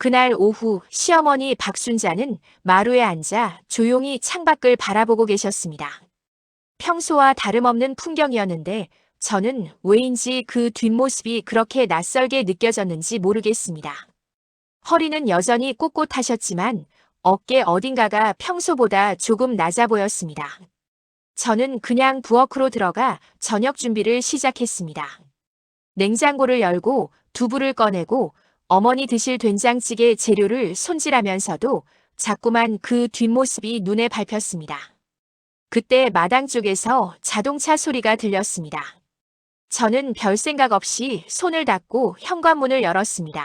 그날 오후 시어머니 박순자는 마루에 앉아 조용히 창밖을 바라보고 계셨습니다. 평소와 다름없는 풍경이었는데 저는 왜인지 그 뒷모습이 그렇게 낯설게 느껴졌는지 모르겠습니다. 허리는 여전히 꼿꼿하셨지만 어깨 어딘가가 평소보다 조금 낮아 보였습니다. 저는 그냥 부엌으로 들어가 저녁 준비를 시작했습니다. 냉장고를 열고 두부를 꺼내고 어머니 드실 된장찌개 재료를 손질하면서도 자꾸만 그 뒷모습이 눈에 밟혔습니다. 그때 마당 쪽에서 자동차 소리가 들렸습니다. 저는 별 생각 없이 손을 닫고 현관문을 열었습니다.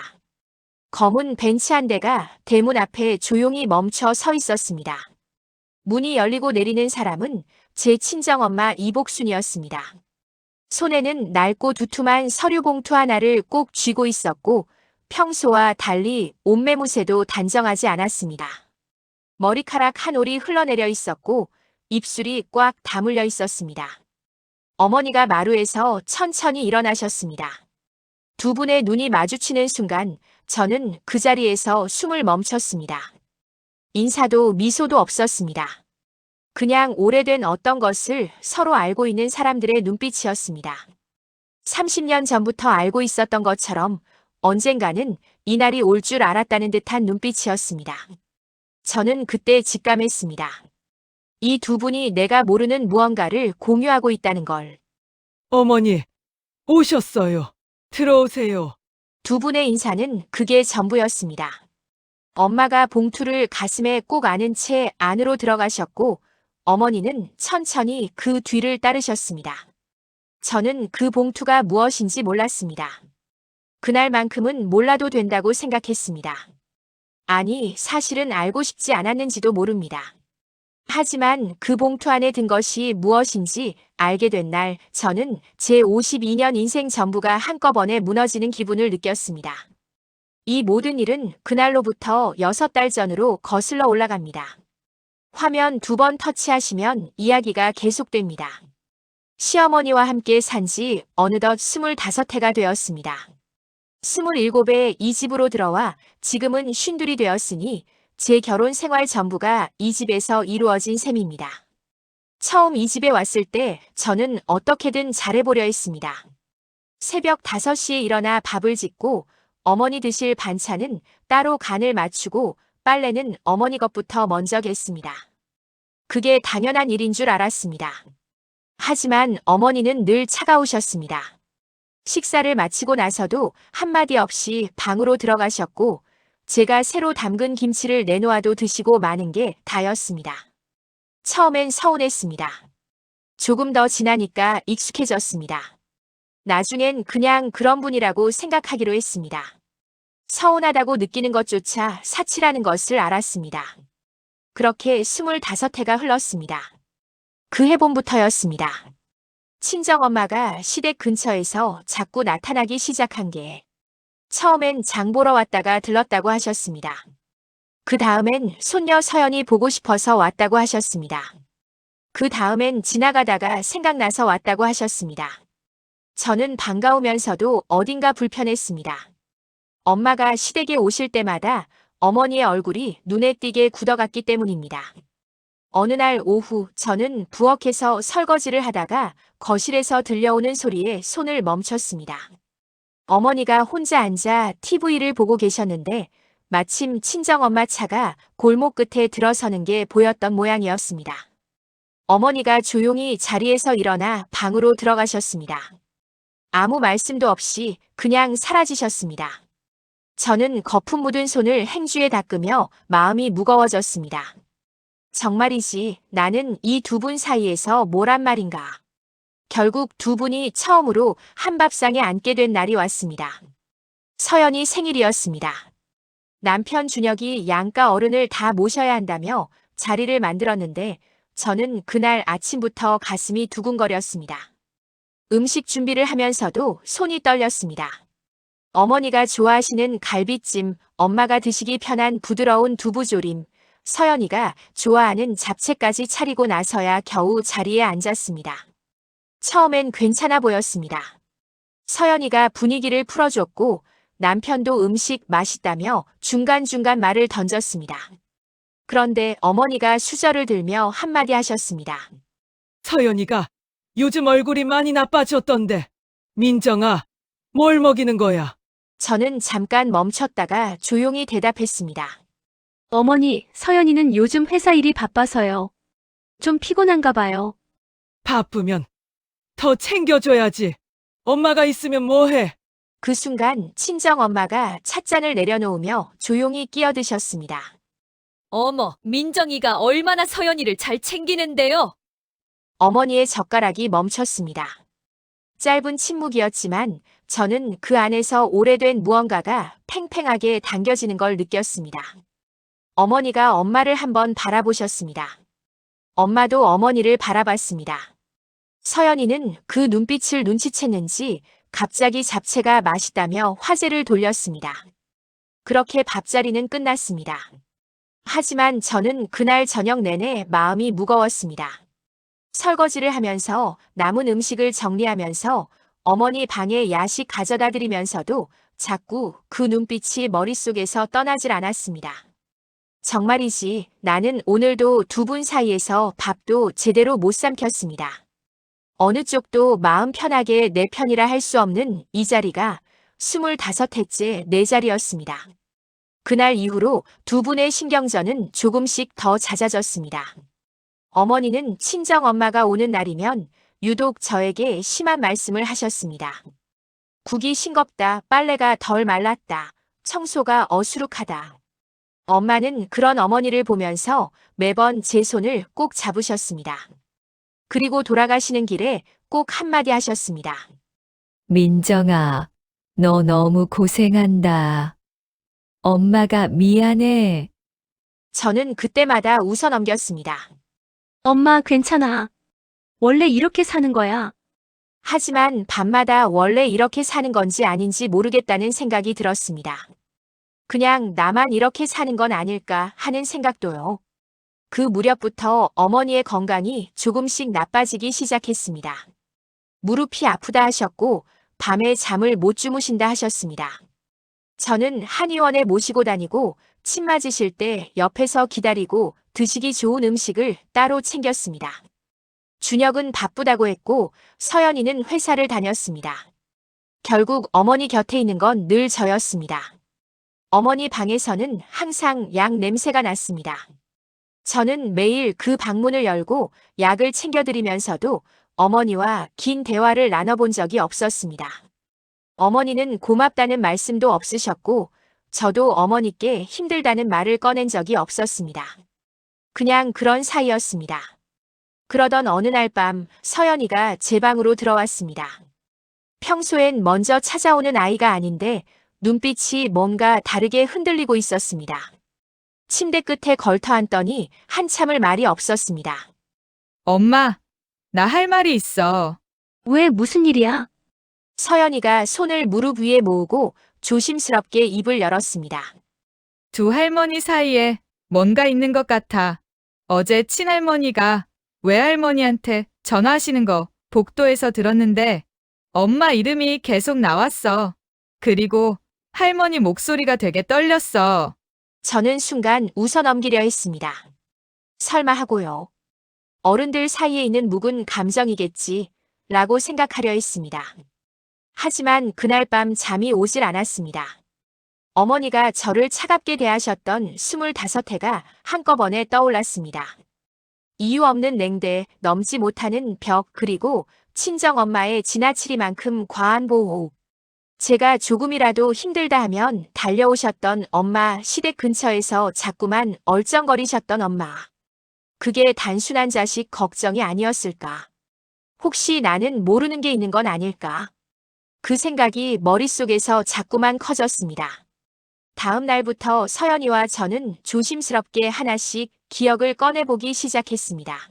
검은 벤치 한 대가 대문 앞에 조용히 멈춰 서 있었습니다. 문이 열리고 내리는 사람은 제 친정엄마 이복순이었습니다. 손에는 낡고 두툼한 서류 봉투 하나를 꼭 쥐고 있었고 평소와 달리 옷매무새도 단정하지 않았습니다. 머리카락 한 올이 흘러내려 있었고 입술이 꽉 다물려 있었습니다. 어머니가 마루에서 천천히 일어나셨습니다. 두 분의 눈이 마주치는 순간 저는 그 자리에서 숨을 멈췄습니다. 인사도 미소도 없었습니다. 그냥 오래된 어떤 것을 서로 알고 있는 사람들의 눈빛이었습니다. 30년 전부터 알고 있었던 것처럼 언젠가는 이날이 올 줄 알았다는 듯한 눈빛이었습니다. 저는 그때 직감했습니다. 이 두 분이 내가 모르는 무언가를 공유하고 있다는 걸. 어머니, 오셨어요. 들어오세요. 두 분의 인사는 그게 전부였습니다. 엄마가 봉투를 가슴에 꼭 안은 채 안으로 들어가셨고 어머니는 천천히 그 뒤를 따르셨습니다. 저는 그 봉투가 무엇인지 몰랐습니다. 그날만큼은 몰라도 된다고 생각했습니다. 아니, 사실은 알고 싶지 않았는지도 모릅니다. 하지만 그 봉투 안에 든 것이 무엇인지 알게 된 날, 저는 제 52년 인생 전부가 한꺼번에 무너지는 기분을 느꼈습니다. 이 모든 일은 그날로부터 6달 전으로 거슬러 올라갑니다. 화면 두 번 터치하시면 이야기가 계속됩니다. 시어머니와 함께 산 지 어느덧 25해가 되었습니다. 27에 이 집으로 들어와 지금은 쉰둘이 되었으니 제 결혼 생활 전부가 이 집에서 이루어진 셈입니다. 처음 이 집에 왔을 때 저는 어떻게든 잘해보려 했습니다. 새벽 5시에 일어나 밥을 짓고 어머니 드실 반찬은 따로 간을 맞추고 빨래는 어머니 것부터 먼저 겠습니다. 그게 당연한 일인 줄 알았습니다. 하지만 어머니는 늘 차가우셨습니다. 식사를 마치고 나서도 한마디 없이 방으로 들어가셨고 제가 새로 담근 김치를 내놓아도 드시고 마는 게 다였습니다. 처음엔 서운했습니다. 조금 더 지나니까 익숙해졌습니다. 나중엔 그냥 그런 분이라고 생각하기로 했습니다. 서운하다고 느끼는 것조차 사치라는 것을 알았습니다. 그렇게 25해가 흘렀습니다. 그 해봄부터였습니다. 친정엄마가 시댁 근처에서 자꾸 나타나기 시작한 게 처음엔 장 보러 왔다가 들렀다고 하셨습니다. 그 다음엔 손녀 서연이 보고 싶어서 왔다고 하셨습니다. 그 다음엔 지나가다가 생각나서 왔다고 하셨습니다. 저는 반가우면서도 어딘가 불편했습니다. 엄마가 시댁에 오실 때마다 어머니의 얼굴이 눈에 띄게 굳어갔기 때문입니다. 어느 날 오후 저는 부엌에서 설거지를 하다가 거실에서 들려오는 소리에 손을 멈췄습니다. 어머니가 혼자 앉아 TV를 보고 계셨는데 마침 친정엄마 차가 골목 끝에 들어서는 게 보였던 모양이었습니다. 어머니가 조용히 자리에서 일어나 방으로 들어가셨습니다. 아무 말씀도 없이 그냥 사라지셨습니다. 저는 거품 묻은 손을 행주에 닦으며 마음이 무거워졌습니다. 정말이지 나는 이 두 분 사이에서 뭐란 말인가. 결국 두 분이 처음으로 한 밥상에 앉게 된 날이 왔습니다. 서연이 생일이었습니다. 남편 준혁이 양가 어른을 다 모셔야 한다며 자리를 만들었는데 저는 그날 아침부터 가슴이 두근거렸습니다. 음식 준비를 하면서도 손이 떨렸습니다. 어머니가 좋아하시는 갈비찜, 엄마가 드시기 편한 부드러운 두부조림, 서연이가 좋아하는 잡채까지 차리고 나서야 겨우 자리에 앉았습니다. 처음엔 괜찮아 보였습니다. 서연이가 분위기를 풀어줬고 남편도 음식 맛있다며 중간중간 말을 던졌습니다. 그런데 어머니가 수저를 들며 한마디 하셨습니다. 서연이가 요즘 얼굴이 많이 나빠졌던데. 민정아, 뭘 먹이는 거야? 저는 잠깐 멈췄다가 조용히 대답했습니다. 어머니, 서연이는 요즘 회사 일이 바빠서요. 좀 피곤한가 봐요. 바쁘면 더 챙겨줘야지. 엄마가 있으면 뭐해? 그 순간 친정 엄마가 찻잔을 내려놓으며 조용히 끼어드셨습니다. 어머, 민정이가 얼마나 서연이를 잘 챙기는데요? 어머니의 젓가락이 멈췄습니다. 짧은 침묵이었지만 저는 그 안에서 오래된 무언가가 팽팽하게 당겨지는 걸 느꼈습니다. 어머니가 엄마를 한번 바라보셨습니다. 엄마도 어머니를 바라봤습니다. 서연이는 그 눈빛을 눈치챘는지 갑자기 잡채가 맛있다며 화제를 돌렸습니다. 그렇게 밥자리는 끝났습니다. 하지만 저는 그날 저녁 내내 마음이 무거웠습니다. 설거지를 하면서 남은 음식을 정리하면서 어머니 방에 야식 가져다 드리면서도 자꾸 그 눈빛이 머릿속에서 떠나질 않았습니다. 정말이지 나는 오늘도 두 분 사이에서 밥도 제대로 못 삼켰습니다. 어느 쪽도 마음 편하게 내 편이라 할 수 없는 이 자리가 25회째 내 자리였습니다. 그날 이후로 두 분의 신경전은 조금씩 더 잦아졌습니다. 어머니는 친정 엄마가 오는 날이면 유독 저에게 심한 말씀을 하셨습니다. 국이 싱겁다, 빨래가 덜 말랐다, 청소가 어수룩하다. 엄마는 그런 어머니를 보면서 매번 제 손을 꼭 잡으셨습니다. 그리고 돌아가시는 길에 꼭 한마디 하셨습니다. 민정아, 너 너무 고생한다. 엄마가 미안해. 저는 그때마다 웃어 넘겼습니다. 엄마, 괜찮아. 원래 이렇게 사는 거야. 하지만 밤마다 원래 이렇게 사는 건지 아닌지 모르겠다는 생각이 들었습니다. 그냥 나만 이렇게 사는 건 아닐까 하는 생각도요. 그 무렵부터 어머니의 건강이 조금씩 나빠지기 시작했습니다. 무릎이 아프다 하셨고 밤에 잠을 못 주무신다 하셨습니다. 저는 한의원에 모시고 다니고 침 맞으실 때 옆에서 기다리고 드시기 좋은 음식을 따로 챙겼습니다. 준혁은 바쁘다고 했고 서연이는 회사를 다녔습니다. 결국 어머니 곁에 있는 건 늘 저였습니다. 어머니 방에서는 항상 약 냄새가 났습니다. 저는 매일 그 방문을 열고 약을 챙겨드리면서도 어머니와 긴 대화를 나눠본 적이 없었습니다. 어머니는 고맙다는 말씀도 없으셨고 저도 어머니께 힘들다는 말을 꺼낸 적이 없었습니다. 그냥 그런 사이였습니다. 그러던 어느 날 밤 서연이가 제 방으로 들어왔습니다. 평소엔 먼저 찾아오는 아이가 아닌데 눈빛이 뭔가 다르게 흔들리고 있었습니다. 침대 끝에 걸터 앉더니 한참을 말이 없었습니다. 엄마, 나 할 말이 있어. 왜 무슨 일이야? 서연이가 손을 무릎 위에 모으고 조심스럽게 입을 열었습니다. 두 할머니 사이에 뭔가 있는 것 같아. 어제 친할머니가 외할머니한테 전화하시는 거 복도에서 들었는데 엄마 이름이 계속 나왔어. 그리고 할머니 목소리가 되게 떨렸어. 저는 순간 웃어 넘기려 했습니다. 설마 하고요. 어른들 사이에 있는 묵은 감정이겠지, 라고 생각하려 했습니다. 하지만 그날 밤 잠이 오질 않았습니다. 어머니가 저를 차갑게 대하셨던 25해가 한꺼번에 떠올랐습니다. 이유 없는 냉대, 넘지 못하는 벽, 그리고 친정엄마의 지나치리만큼 과한 보호. 제가 조금이라도 힘들다 하면 달려오셨던 엄마 시댁 근처에서 자꾸만 얼쩡거리셨던 엄마. 그게 단순한 자식 걱정이 아니었을까? 혹시 나는 모르는 게 있는 건 아닐까? 그 생각이 머릿속에서 자꾸만 커졌습니다. 다음 날부터 서연이와 저는 조심스럽게 하나씩 기억을 꺼내보기 시작했습니다.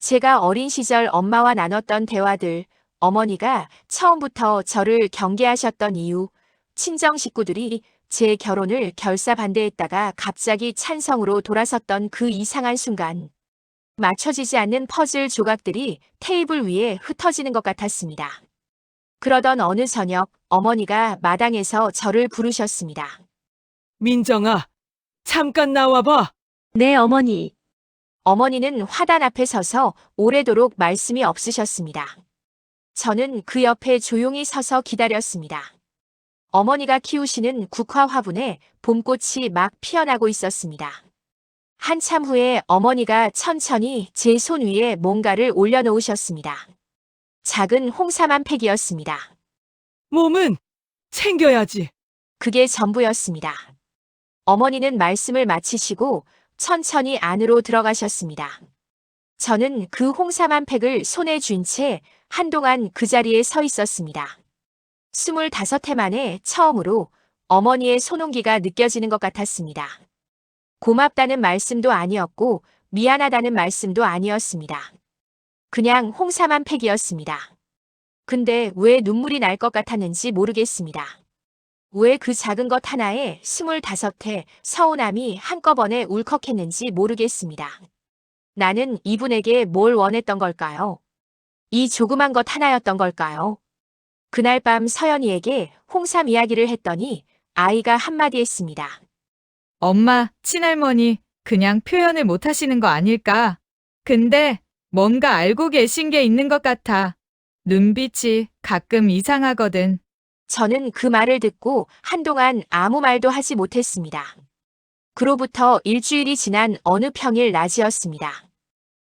제가 어린 시절 엄마와 나눴던 대화들, 어머니가 처음부터 저를 경계하셨던 이유, 친정 식구들이 제 결혼을 결사 반대했다가 갑자기 찬성으로 돌아섰던 그 이상한 순간. 맞춰지지 않는 퍼즐 조각들이 테이블 위에 흩어지는 것 같았습니다. 그러던 어느 저녁 어머니가 마당에서 저를 부르셨습니다. 민정아, 잠깐 나와봐. 네, 어머니. 어머니는 화단 앞에 서서 오래도록 말씀이 없으셨습니다. 저는 그 옆에 조용히 서서 기다렸습니다. 어머니가 키우시는 국화 화분에 봄꽃이 막 피어나고 있었습니다. 한참 후에 어머니가 천천히 제 손 위에 뭔가를 올려놓으셨습니다. 작은 홍삼 한 팩이었습니다. 몸은 챙겨야지. 그게 전부였습니다. 어머니는 말씀을 마치시고 천천히 안으로 들어가셨습니다. 저는 그 홍삼 한 팩을 손에 쥔 채 한동안 그 자리에 서 있었습니다. 스물다섯 해 만에 처음으로 어머니의 손온기가 느껴지는 것 같았습니다. 고맙다는 말씀도 아니었고 미안하다는 말씀도 아니었습니다. 그냥 홍삼 한 팩이었습니다. 근데 왜 눈물이 날 것 같았는지 모르겠습니다. 왜 그 작은 것 하나에 스물다섯 해 서운함이 한꺼번에 울컥했는지 모르겠습니다. 나는 이분에게 뭘 원했던 걸까요? 이 조그만 것 하나였던 걸까요? 그날 밤 서연이에게 홍삼 이야기를 했더니 아이가 한마디 했습니다. 엄마, 친할머니, 그냥 표현을 못 하시는 거 아닐까? 근데 뭔가 알고 계신 게 있는 것 같아. 눈빛이 가끔 이상하거든. 저는 그 말을 듣고 한동안 아무 말도 하지 못했습니다. 그로부터 일주일이 지난 어느 평일 낮이었습니다.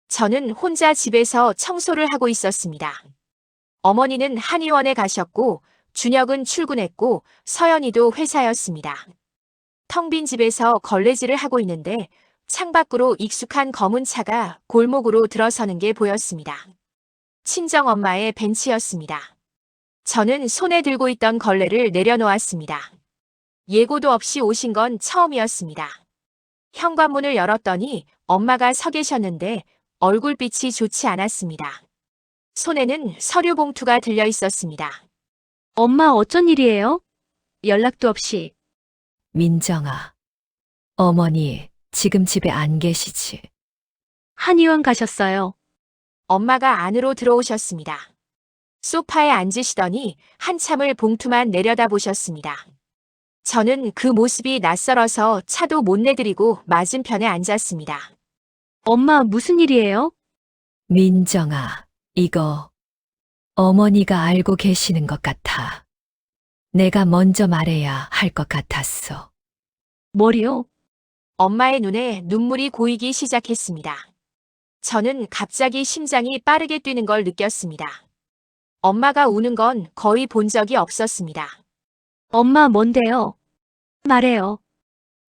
저는 혼자 집에서 청소를 하고 있었습니다. 어머니는 한의원에 가셨고, 준혁은 출근했고, 서연이도 회사였습니다. 텅 빈 집에서 걸레질을 하고 있는데, 창밖으로 익숙한 검은 차가 골목으로 들어서는 게 보였습니다. 친정 엄마의 벤치였습니다. 저는 손에 들고 있던 걸레를 내려놓았습니다. 예고도 없이 오신 건 처음이었습니다. 현관문을 열었더니 엄마가 서 계셨는데 얼굴빛이 좋지 않았습니다. 손에는 서류 봉투가 들려 있었습니다. 엄마 어쩐 일이에요? 연락도 없이. 민정아. 어머니, 지금 집에 안 계시지? 한의원 가셨어요. 엄마가 안으로 들어오셨습니다. 소파에 앉으시더니 한참을 봉투만 내려다 보셨습니다. 저는 그 모습이 낯설어서 차도 못 내드리고 맞은편에 앉았습니다. 엄마 무슨 일이에요? 민정아, 이거 어머니가 알고 계시는 것 같아. 내가 먼저 말해야 할 것 같았어. 머리요? 엄마의 눈에 눈물이 고이기 시작했습니다. 저는 갑자기 심장이 빠르게 뛰는 걸 느꼈습니다. 엄마가 우는 건 거의 본 적이 없었습니다. 엄마 뭔데요? 말해요.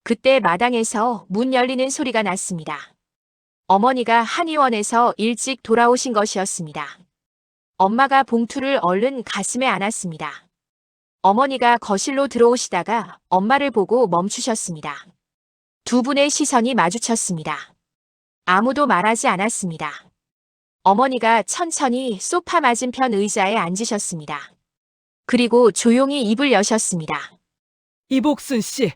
그때 마당에서 문 열리는 소리가 났습니다. 어머니가 한의원에서 일찍 돌아오신 것이었습니다. 엄마가 봉투를 얼른 가슴에 안았습니다. 어머니가 거실로 들어오시다가 엄마를 보고 멈추셨습니다. 두 분의 시선이 마주쳤습니다. 아무도 말하지 않았습니다. 어머니가 천천히 소파 맞은편 의자에 앉으셨습니다. 그리고 조용히 입을 여셨습니다. 이복순 씨,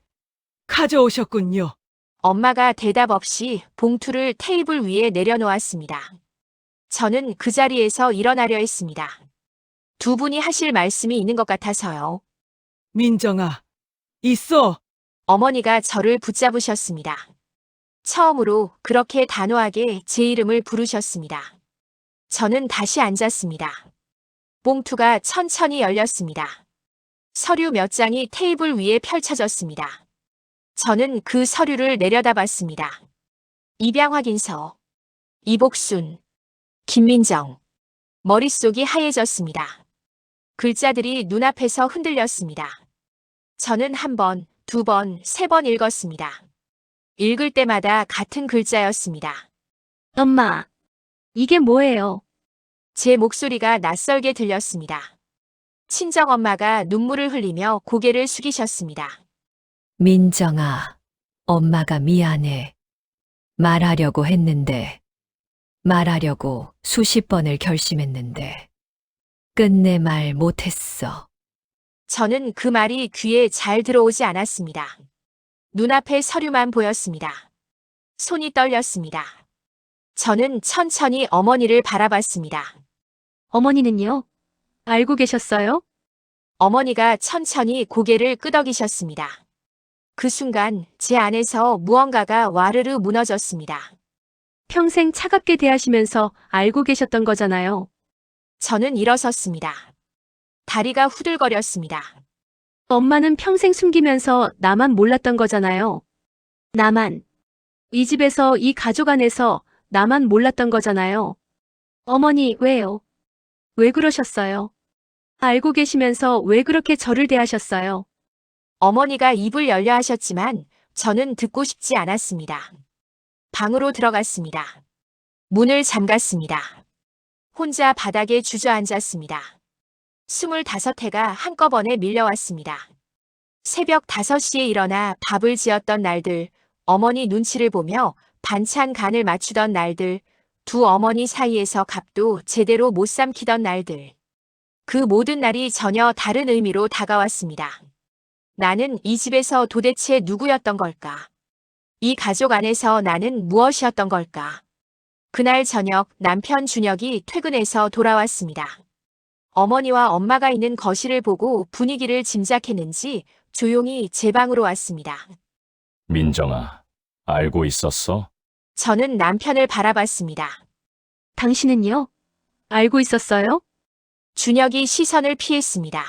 가져오셨군요. 엄마가 대답 없이 봉투를 테이블 위에 내려놓았습니다. 저는 그 자리에서 일어나려 했습니다. 두 분이 하실 말씀이 있는 것 같아서요. 민정아, 있어. 어머니가 저를 붙잡으셨습니다. 처음으로 그렇게 단호하게 제 이름을 부르셨습니다. 저는 다시 앉았습니다. 봉투가 천천히 열렸습니다. 서류 몇 장이 테이블 위에 펼쳐졌습니다. 저는 그 서류를 내려다봤습니다. 입양 확인서, 이복순, 김민정. 머릿속이 하얘졌습니다. 글자들이 눈앞에서 흔들렸습니다. 저는 한 번, 두 번, 세 번 읽었습니다. 읽을 때마다 같은 글자였습니다. 엄마. 이게 뭐예요? 제 목소리가 낯설게 들렸습니다. 친정엄마가 눈물을 흘리며 고개를 숙이셨습니다. 민정아, 엄마가 미안해. 말하려고 했는데, 말하려고 수십 번을 결심했는데, 끝내 말 못했어. 저는 그 말이 귀에 잘 들어오지 않았습니다. 눈앞에 서류만 보였습니다. 손이 떨렸습니다. 저는 천천히 어머니를 바라봤습니다. 어머니는요? 알고 계셨어요? 어머니가 천천히 고개를 끄덕이셨습니다. 그 순간 제 안에서 무언가가 와르르 무너졌습니다. 평생 차갑게 대하시면서 알고 계셨던 거잖아요. 저는 일어섰습니다. 다리가 후들거렸습니다. 엄마는 평생 숨기면서 나만 몰랐던 거잖아요. 나만. 이 집에서 이 가족 안에서 나만 몰랐던 거잖아요. 어머니, 왜요? 왜 그러셨어요? 알고 계시면서 왜 그렇게 저를 대하셨어요? 어머니가 입을 열려 하셨지만 저는 듣고 싶지 않았습니다. 방으로 들어갔습니다. 문을 잠갔습니다. 혼자 바닥에 주저앉았습니다. 스물다섯 해가 한꺼번에 밀려왔습니다. 새벽 다섯 시에 일어나 밥을 지었던 날들, 어머니 눈치를 보며 반찬 간을 맞추던 날들, 두 어머니 사이에서 값도 제대로 못 삼키던 날들. 그 모든 날이 전혀 다른 의미로 다가왔습니다. 나는 이 집에서 도대체 누구였던 걸까? 이 가족 안에서 나는 무엇이었던 걸까? 그날 저녁 남편 준혁이 퇴근해서 돌아왔습니다. 어머니와 엄마가 있는 거실을 보고 분위기를 짐작했는지 조용히 제 방으로 왔습니다. 민정아, 알고 있었어? 저는 남편을 바라봤습니다. 당신은요? 알고 있었어요? 준혁이 시선을 피했습니다.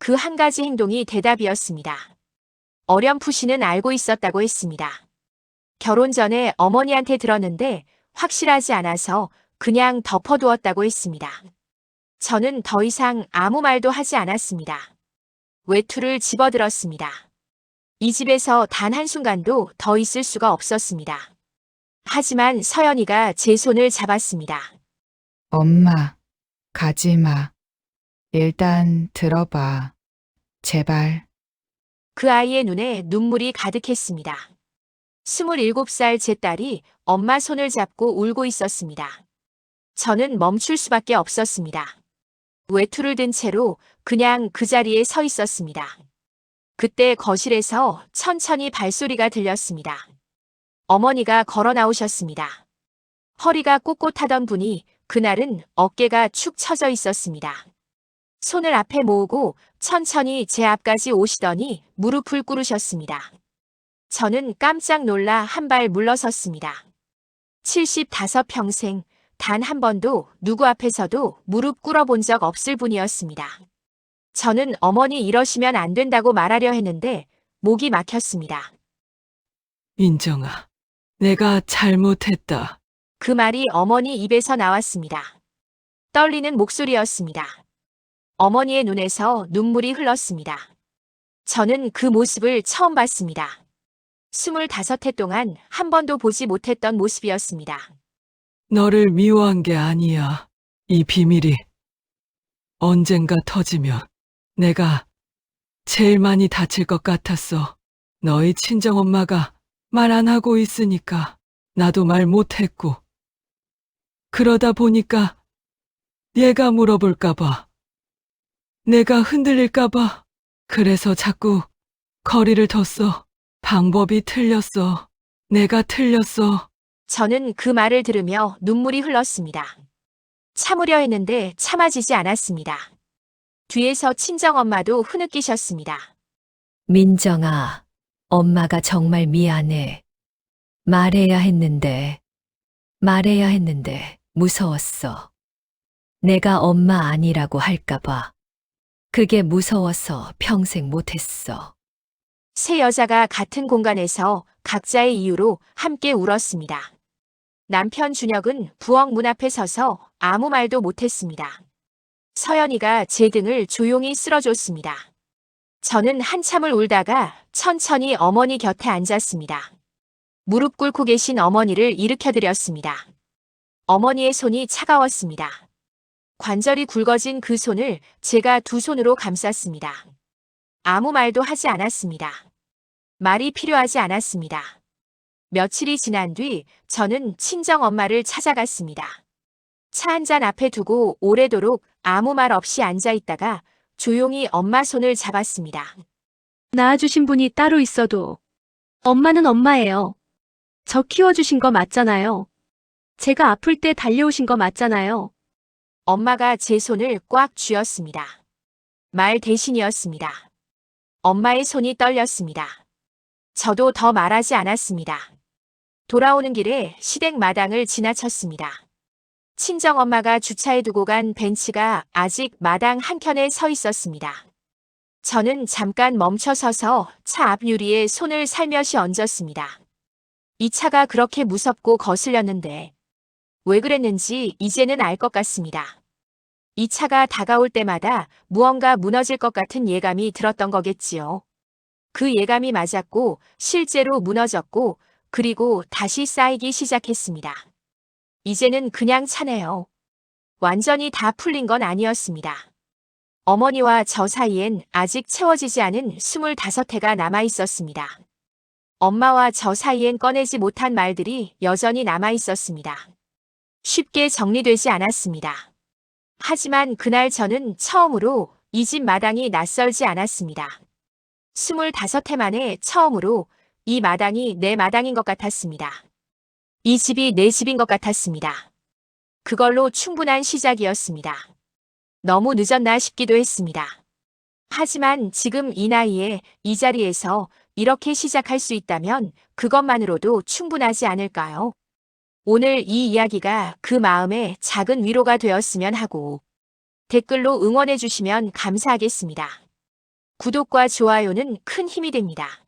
그 한 가지 행동이 대답이었습니다. 어렴풋이는 알고 있었다고 했습니다. 결혼 전에 어머니한테 들었는데 확실하지 않아서 그냥 덮어두었다고 했습니다. 저는 더 이상 아무 말도 하지 않았습니다. 외투를 집어들었습니다. 이 집에서 단 한순간도 더 있을 수가 없었습니다. 하지만 서연이가 제 손을 잡았습니다. 엄마, 가지 마. 일단 들어봐. 제발. 그 아이의 눈에 눈물이 가득했습니다. 27살 제 딸이 엄마 손을 잡고 울고 있었습니다. 저는 멈출 수밖에 없었습니다. 외투를 든 채로 그냥 그 자리에 서 있었습니다. 그때 거실에서 천천히 발소리가 들렸습니다. 어머니가 걸어 나오셨습니다. 허리가 꼿꼿하던 분이 그날은 어깨가 축 처져 있었습니다. 손을 앞에 모으고 천천히 제 앞까지 오시더니 무릎을 꿇으셨습니다. 저는 깜짝 놀라 한 발 물러섰습니다. 75평생 단 한 번도 누구 앞에서도 무릎 꿇어본 적 없을 분이었습니다. 저는 어머니 이러시면 안 된다고 말하려 했는데 목이 막혔습니다. 민정아, 내가 잘못했다. 그 말이 어머니 입에서 나왔습니다. 떨리는 목소리였습니다. 어머니의 눈에서 눈물이 흘렀습니다. 저는 그 모습을 처음 봤습니다. 25해 동안 한 번도 보지 못했던 모습이었습니다. 너를 미워한 게 아니야. 이 비밀이 언젠가 터지면 내가 제일 많이 다칠 것 같았어. 너희 친정엄마가 말 안 하고 있으니까 나도 말 못했고. 그러다 보니까 얘가 물어볼까봐. 내가 흔들릴까봐. 그래서 자꾸 거리를 뒀어. 방법이 틀렸어. 내가 틀렸어. 저는 그 말을 들으며 눈물이 흘렀습니다. 참으려 했는데 참아지지 않았습니다. 뒤에서 친정엄마도 흐느끼셨습니다. 민정아, 엄마가 정말 미안해. 말해야 했는데, 말해야 했는데 무서웠어. 내가 엄마 아니라고 할까봐. 그게 무서워서 평생 못했어. 세 여자가 같은 공간에서 각자의 이유로 함께 울었습니다. 남편 준혁은 부엌 문 앞에 서서 아무 말도 못했습니다. 서연이가 제 등을 조용히 쓸어줬습니다. 저는 한참을 울다가 천천히 어머니 곁에 앉았습니다. 무릎 꿇고 계신 어머니를 일으켜드렸습니다. 어머니의 손이 차가웠습니다. 관절이 굵어진 그 손을 제가 두 손으로 감쌌습니다. 아무 말도 하지 않았습니다. 말이 필요하지 않았습니다. 며칠이 지난 뒤 저는 친정 엄마를 찾아갔습니다. 차 한 잔 앞에 두고 오래도록 아무 말 없이 앉아 있다가 조용히 엄마 손을 잡았습니다. 낳아주신 분이 따로 있어도 엄마는 엄마예요. 저 키워주신 거 맞잖아요. 제가 아플 때 달려오신 거 맞잖아요. 엄마가 제 손을 꽉 쥐었습니다. 말 대신이었습니다. 엄마의 손이 떨렸습니다. 저도 더 말하지 않았습니다. 돌아오는 길에 시댁 마당을 지나쳤습니다. 친정 엄마가 주차해 두고 간 벤츠가 아직 마당 한켠에 서 있었습니다. 저는 잠깐 멈춰 서서 차 앞 유리에 손을 살며시 얹었습니다. 이 차가 그렇게 무섭고 거슬렸는데 왜 그랬는지 이제는 알 것 같습니다. 이 차가 다가올 때마다 무언가 무너질 것 같은 예감이 들었던 거겠지요. 그 예감이 맞았고 실제로 무너졌고 그리고 다시 쌓이기 시작했습니다. 이제는 그냥 차네요. 완전히 다 풀린 건 아니었습니다. 어머니와 저 사이엔 아직 채워지지 않은 25회가 남아 있었습니다. 엄마와 저 사이엔 꺼내지 못한 말들이 여전히 남아 있었습니다. 쉽게 정리되지 않았습니다. 하지만 그날 저는 처음으로 이 집 마당이 낯설지 않았습니다. 25해 만에 처음으로 이 마당이 내 마당인 것 같았습니다. 이 집이 내 집인 것 같았습니다. 그걸로 충분한 시작이었습니다. 너무 늦었나 싶기도 했습니다. 하지만 지금 이 나이에 이 자리에서 이렇게 시작할 수 있다면 그것만으로도 충분하지 않을까요? 오늘 이 이야기가 그 마음에 작은 위로가 되었으면 하고 댓글로 응원해 주시면 감사하겠습니다. 구독과 좋아요는 큰 힘이 됩니다.